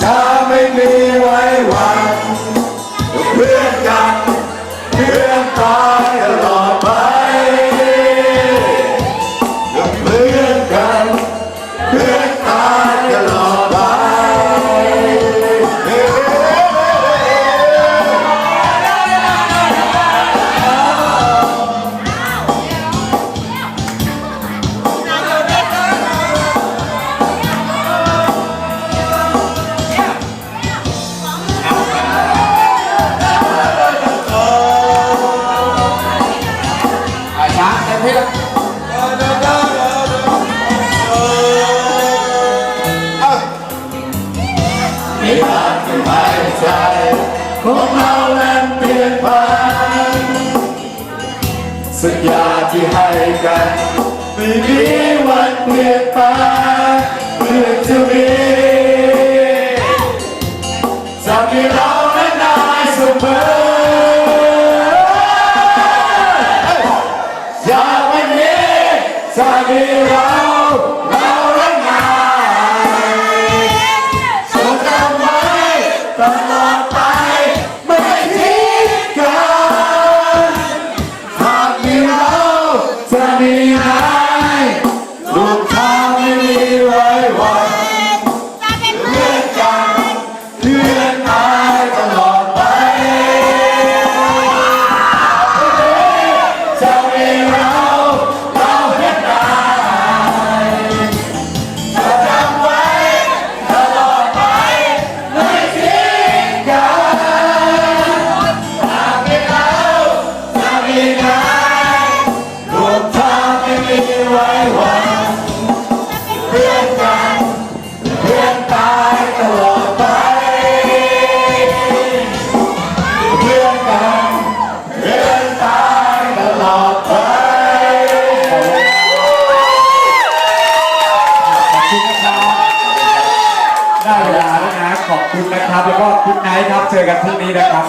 다 นิพพานคือภายในใจของเรานั้นเปลี่ยนไปสัญญาที่ให้กันไม่มีวันเปลี่ยนไปเพื่อจะมี คุณนะครับ แล้วก็คุณไนท์ครับ เจอกันพรุ่งนี้นะครับ